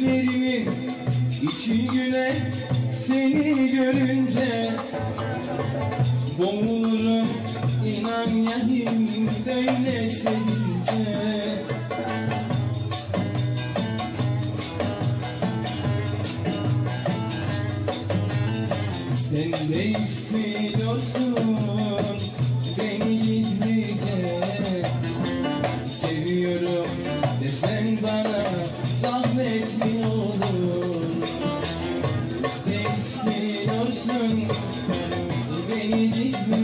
gözlerimin içi güne seni görünce Boğulurum. İnan yahin böyle sevince. Sen de istiyorsun Beni gizlice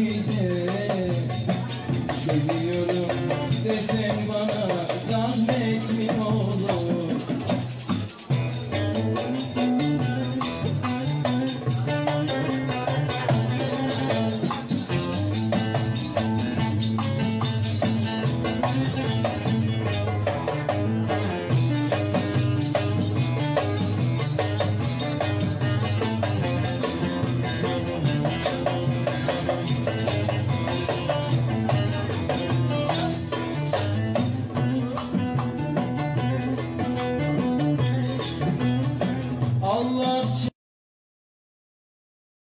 Allah